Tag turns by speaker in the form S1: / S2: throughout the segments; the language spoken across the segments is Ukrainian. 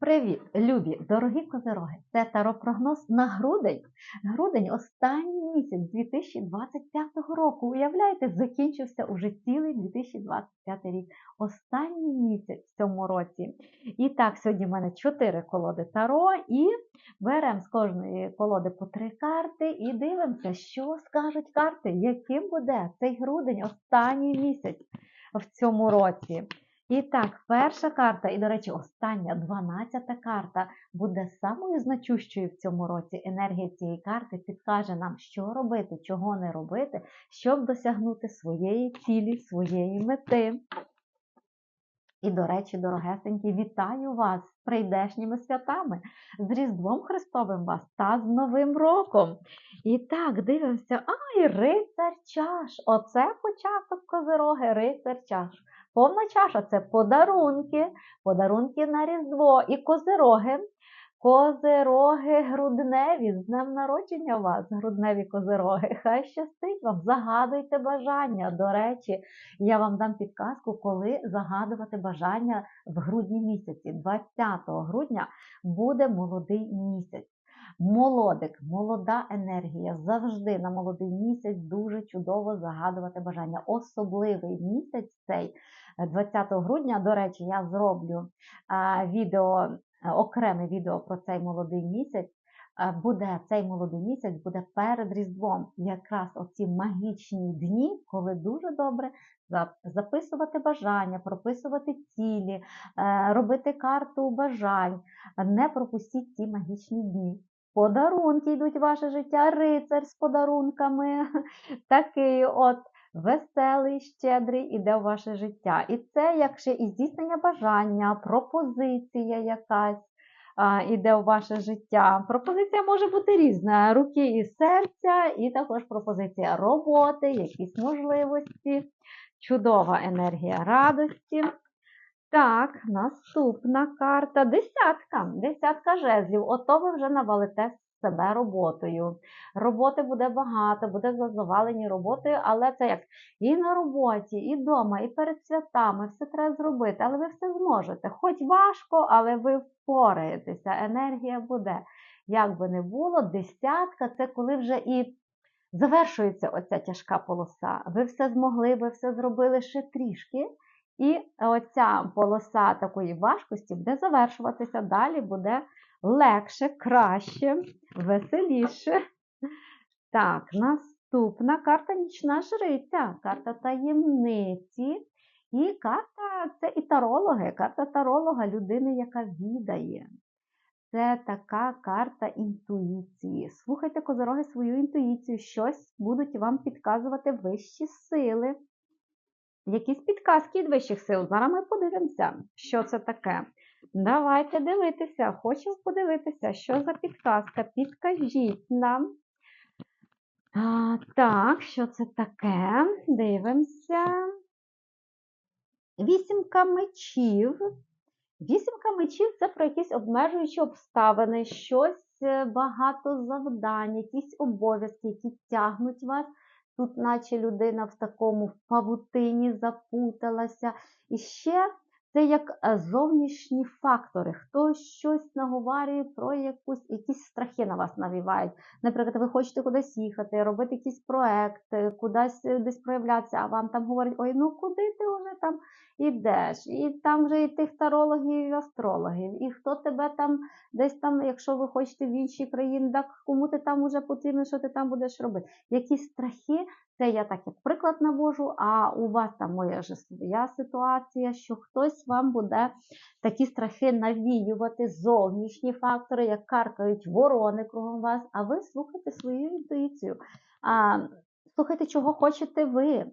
S1: Привіт, любі, дорогі козироги! Це таропрогноз на грудень. Грудень останній місяць 2025 року. Уявляєте, закінчився уже цілий 2025 рік. Останній місяць в цьому році. І так, сьогодні в мене 4 колоди таро, і беремо з кожної колоди по 3 карти і дивимося, що скажуть карти, яким буде цей грудень, останній місяць в цьому році. І так, перша карта, і, до речі, остання, дванадцята карта буде самою значущою в цьому році. Енергія цієї карти підкаже нам, що робити, чого не робити, щоб досягнути своєї цілі, своєї мети. І, до речі, дорогесенькі, вітаю вас з прийдешніми святами, з Різдвом Христовим вас та з Новим роком. І так, дивимося, ай, рицар чаш! Оце початок козироги, рицар чаш. Повна чаша це подарунки, подарунки на Різдво і козироги. Козироги грудневі, з днем народження вас, грудневі козироги. Хай щастить вам, загадуйте бажання. До речі, я вам дам підказку, коли загадувати бажання в грудні місяці. 20 грудня буде молодий місяць. Молодик, молода енергія. Завжди на молодий місяць дуже чудово загадувати бажання. Особливий місяць цей 20 грудня. До речі, я зроблю відео, окреме відео про цей молодий місяць. Буде цей молодий місяць буде перед Різдвом. Якраз оці магічні дні, коли дуже добре записувати бажання, прописувати цілі, е, робити карту бажань. Не пропустіть ці магічні дні. Подарунки йдуть в ваше життя, рицар з подарунками. Такий от веселий, щедрий іде в ваше життя. І це як і здійснення бажання, пропозиція якась а, іде в ваше життя. Пропозиція може бути різна: руки і серця, і також пропозиція роботи, якісь можливості, чудова енергія радості. Так, наступна карта. Десятка. Десятка жезлів. Ото ви вже навалите себе роботою. Роботи буде багато, буде завалені роботою, але це як і на роботі, і вдома, і перед святами. Все треба зробити, але ви все зможете. Хоч важко, але ви впораєтеся. Енергія буде. Як би не було, десятка це коли вже і завершується оця тяжка полоса. Ви все змогли, ви все зробили ще трішки. І оця полоса такої важкості буде завершуватися. Далі буде легше, краще, веселіше. Так, наступна карта нічна жриця, карта таємниці. І карта це і тарологи, карта таролога людини, яка відає. Це така карта інтуїції. Слухайте, козороги, свою інтуїцію, щось будуть вам підказувати вищі сили. Якісь підказки від вищих сил. Зараз ми подивимося, що це таке. Давайте дивитися. Хочу подивитися, що за підказка. Підкажіть нам. А, так, що це таке? Дивимося. Вісімка мечів. Вісімка мечів це про якісь обмежуючі обставини, щось е, багато завдань, якісь обов'язки, які тягнуть вас. Тут, наче людина в такому павутині запуталася. І ще це як е, зовнішні фактори. Хтось щось наговорює про якусь, якісь страхи на вас навівають. Наприклад, ви хочете кудись їхати, робити якийсь проект, кудись е, десь проявлятися, а вам там говорять, ой, ну куди ти вже там ідеш? І там вже і тих тарологів, і астрологів, і хто тебе там десь там, якщо ви хочете в інші країни, так кому ти там уже потрібно, що ти там будеш робити? Якісь страхи, це я так як приклад навожу, а у вас там моя вже своя ситуація, що хтось вам буде такі страхи навіювати, зовнішні фактори, як каркають ворони кругом вас, а ви слухайте свою інтуїцію. А, слухайте, чого хочете ви.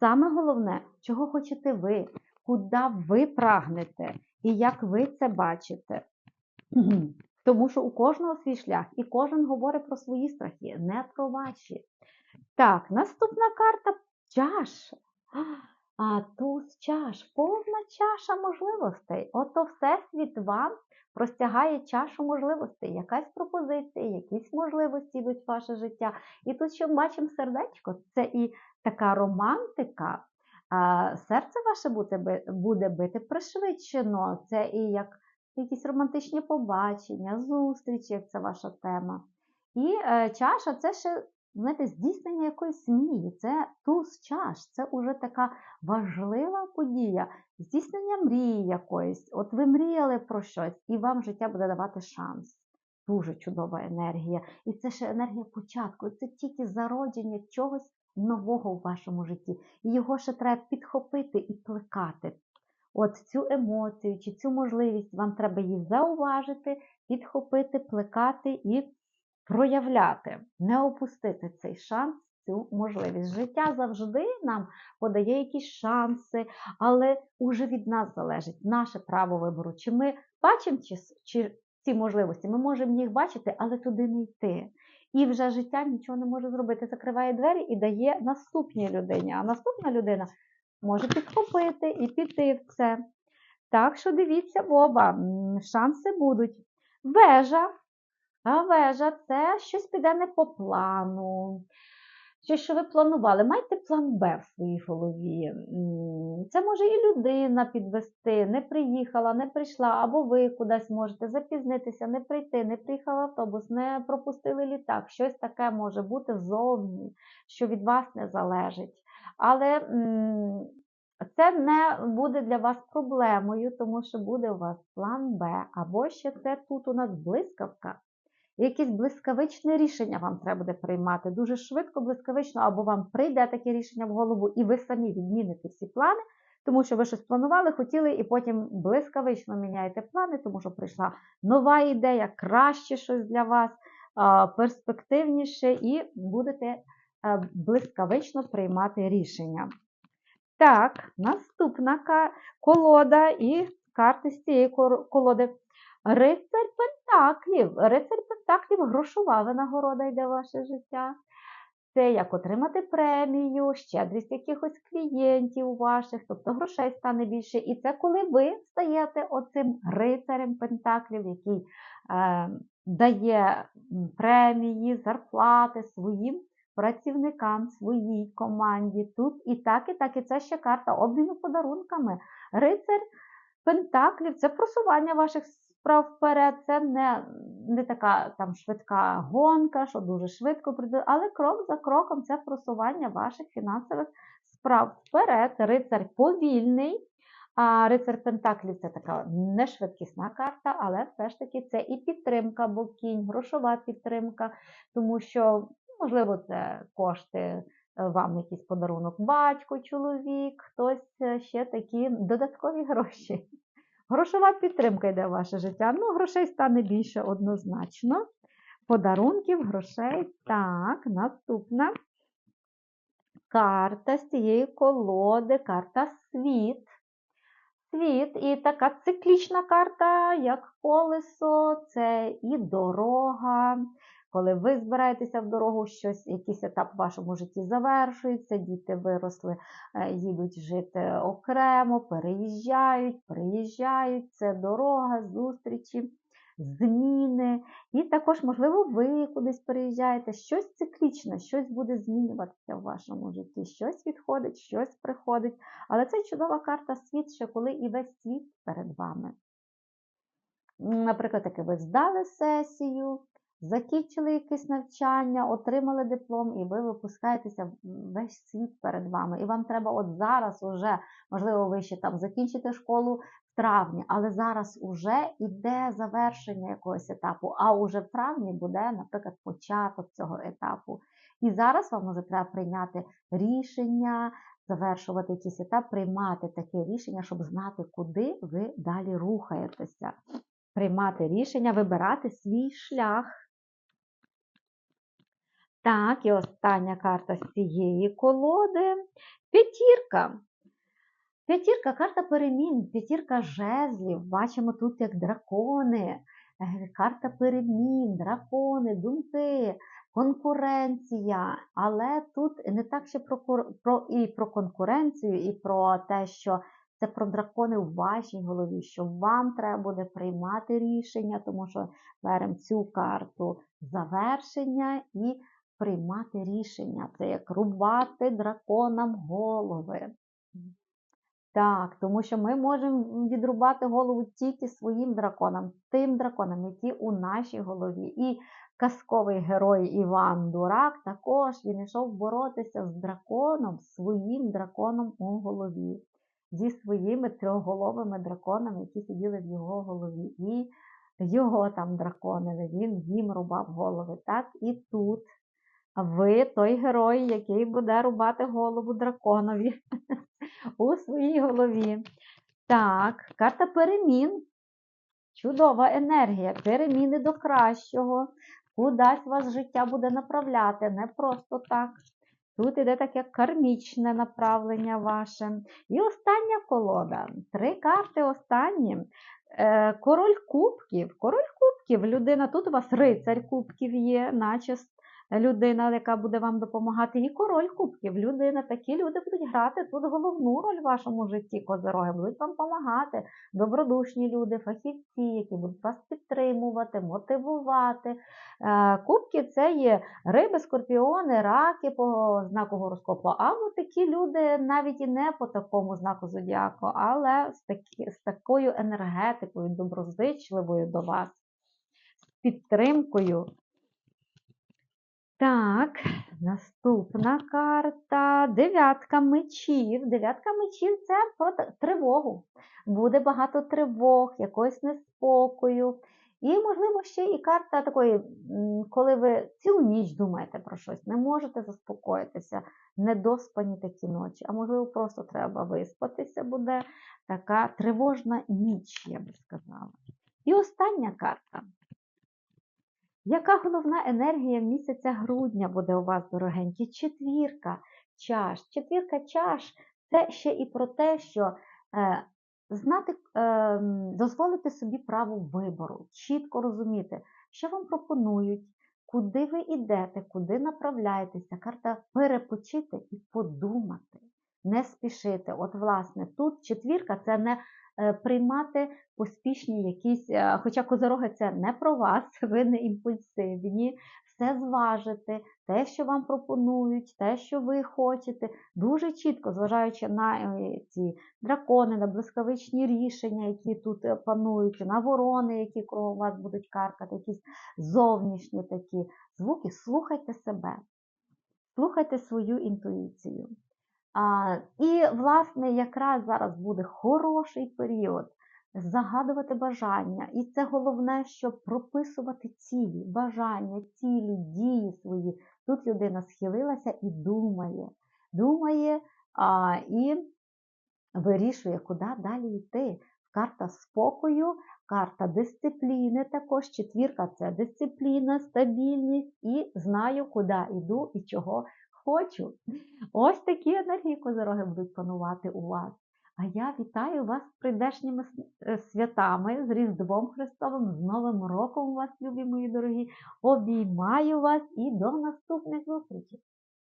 S1: Саме головне, чого хочете ви, куди ви прагнете і як ви це бачите. Тому що у кожного свій шлях, і кожен говорить про свої страхи, не про ваші. Так, наступна карта чаш. А туз чаш, повна чаша можливостей. Ото Всесвіт вам простягає чашу можливостей. Якась пропозиція, якісь можливості йдуть в ваше життя. І тут, що бачимо сердечко, це і така романтика. Серце ваше буде, буде бити пришвидшено. Це і як якісь романтичні побачення, зустрічі, як це ваша тема. І е, чаша це ще знаєте, здійснення якоїсь мрії. Це туз чаш, це вже така важлива подія, здійснення мрії якоїсь. От ви мріяли про щось, і вам життя буде давати шанс. Дуже чудова енергія. І це ще енергія початку. Це тільки зародження чогось нового в вашому житті. І його ще треба підхопити і плекати. От цю емоцію чи цю можливість вам треба її зауважити, підхопити, плекати і проявляти, не опустити цей шанс, цю можливість. Життя завжди нам подає якісь шанси, але уже від нас залежить наше право вибору. Чи ми бачимо чи, чи ці можливості, ми можемо їх бачити, але туди не йти. І вже життя нічого не може зробити, закриває двері і дає наступній людині. А наступна людина може підхопити і піти в це. Так що дивіться, Боба, шанси будуть. Вежа. А вежа це щось піде не по плану. Щось, що ви планували, майте план Б в своїй голові. Це може і людина підвести, не приїхала, не прийшла, або ви кудись можете запізнитися, не прийти, не приїхав автобус, не пропустили літак. Щось таке може бути ззовні, що від вас не залежить. Але це не буде для вас проблемою, тому що буде у вас план Б, або ще це тут у нас блискавка. Якесь блискавичне рішення вам треба буде приймати. Дуже швидко, блискавично, або вам прийде таке рішення в голову, і ви самі відміните всі плани, тому що ви щось планували, хотіли, і потім блискавично міняєте плани, тому що прийшла нова ідея, краще щось для вас, перспективніше, і будете блискавично приймати рішення. Так, наступна колода і карти з цієї колоди. Рицарь Пентаклів. Рицарь Пентаклів грошова винагорода йде в ваше життя. Це як отримати премію, щедрість якихось клієнтів ваших, тобто грошей стане більше. І це коли ви стаєте оцим рицарем Пентаклів, який е, дає премії, зарплати своїм працівникам, своїй команді. Тут і так, і так, і це ще карта обміну подарунками. Рицар Пентаклів це просування ваших справ вперед, це не не така там швидка гонка, що дуже швидко прийде, але крок за кроком це просування ваших фінансових справ вперед. Рицар повільний. А рицар Пентаклів це така нешвидкісна карта, але все ж таки це і підтримка, бо кінь, грошова підтримка, тому що, можливо, це кошти е, вам якийсь подарунок батько, чоловік, хтось е, ще такі додаткові гроші. Грошова підтримка йде в ваше життя. Ну, грошей стане більше однозначно. Подарунків, грошей. Так, наступна карта з цієї колоди, карта світ. Світ і така циклічна карта, як колесо, це і дорога, коли ви збираєтеся в дорогу, щось, якийсь етап в вашому житті завершується, діти виросли, е, їдуть жити окремо, переїжджають, приїжджають, це дорога, зустрічі, зміни. І також, можливо, ви кудись переїжджаєте, щось циклічне, щось буде змінюватися в вашому житті, щось відходить, щось приходить. Але це чудова карта світ, ще коли і весь світ перед вами. Наприклад, таки ви здали сесію, закінчили якесь навчання, отримали диплом, і ви випускаєтеся весь світ перед вами. І вам треба от зараз уже, можливо, ви ще там закінчите школу в травні, але зараз уже йде завершення якогось етапу, а уже в травні буде, наприклад, початок цього етапу. І зараз вам вже треба прийняти рішення, завершувати якийсь етап, приймати таке рішення, щоб знати, куди ви далі рухаєтеся. Приймати рішення, вибирати свій шлях. Так, і остання карта з цієї колоди. П'ятірка. П'ятірка карта перемін, п'ятірка жезлів. Бачимо тут як дракони, карта перемін, дракони, думки, конкуренція. Але тут не так ще про, про, і про конкуренцію, і про те, що це про дракони в вашій голові, що вам треба буде приймати рішення, тому що беремо цю карту завершення і приймати рішення. Це як рубати драконам голови. Так, тому що ми можемо відрубати голову тільки своїм драконам, тим драконам, які у нашій голові. І казковий герой Іван Дурак також він йшов боротися з драконом, своїм драконом у голові, зі своїми трьохголовими драконами, які сиділи в його голові. І його там драконили, він їм рубав голови. Так і тут. Ви той герой, який буде рубати голову драконові у своїй голові. Так, карта перемін. Чудова енергія, переміни до кращого. Кудись вас життя буде направляти, не просто так. Тут іде таке кармічне направлення ваше. І остання колода. Три карти останні. Е, Король кубків. Король кубків, людина, тут у вас рицарь кубків є, наче людина, яка буде вам допомагати, і король кубків. Людина, такі люди будуть грати тут головну роль в вашому житті, козороги, будуть вам допомагати. Добродушні люди, фахівці, які будуть вас підтримувати, мотивувати. Е, Кубки це є риби, скорпіони, раки по знаку гороскопу. Або такі люди навіть і не по такому знаку зодіаку, але з, такі, з такою енергетикою, доброзичливою до вас, з підтримкою. Так, наступна карта. Дев'ятка мечів. Дев'ятка мечів це про тривогу. Буде багато тривог, якогось неспокою. І, можливо, ще і карта такої, коли ви цілу ніч думаєте про щось, не можете заспокоїтися, недоспані такі ночі, а можливо, просто треба виспатися, буде така тривожна ніч, я би сказала. І остання карта. Яка головна енергія місяця грудня буде у вас, дорогенькі? Четвірка чаш. Четвірка чаш це ще і про те, що е, знати, е, дозволити собі право вибору, чітко розуміти, що вам пропонують, куди ви йдете, куди направляєтеся. Карта перепочити і подумати, не спішити. От, власне, тут четвірка це не приймати поспішні якісь, е, хоча козороги це не про вас, ви не імпульсивні, все зважити, те, що вам пропонують, те, що ви хочете, дуже чітко, зважаючи на е, ці дракони, на блискавичні рішення, які тут е, панують, на ворони, які кругом вас будуть каркати, якісь зовнішні такі звуки, слухайте себе, слухайте свою інтуїцію. А, і, власне, якраз зараз буде хороший період загадувати бажання. І це головне, щоб прописувати цілі, бажання, цілі, дії свої. Тут людина схилилася і думає, думає а, і вирішує, куди далі йти. Карта спокою, карта дисципліни також. Четвірка це дисципліна, стабільність і знаю, куди йду і чого хочу. Ось такі енергії козороги будуть панувати у вас. А я вітаю вас з прийдешніми е, святами, з Різдвом Христовим, з Новим роком вас, любі мої дорогі. Обіймаю вас і до наступних зустрічей!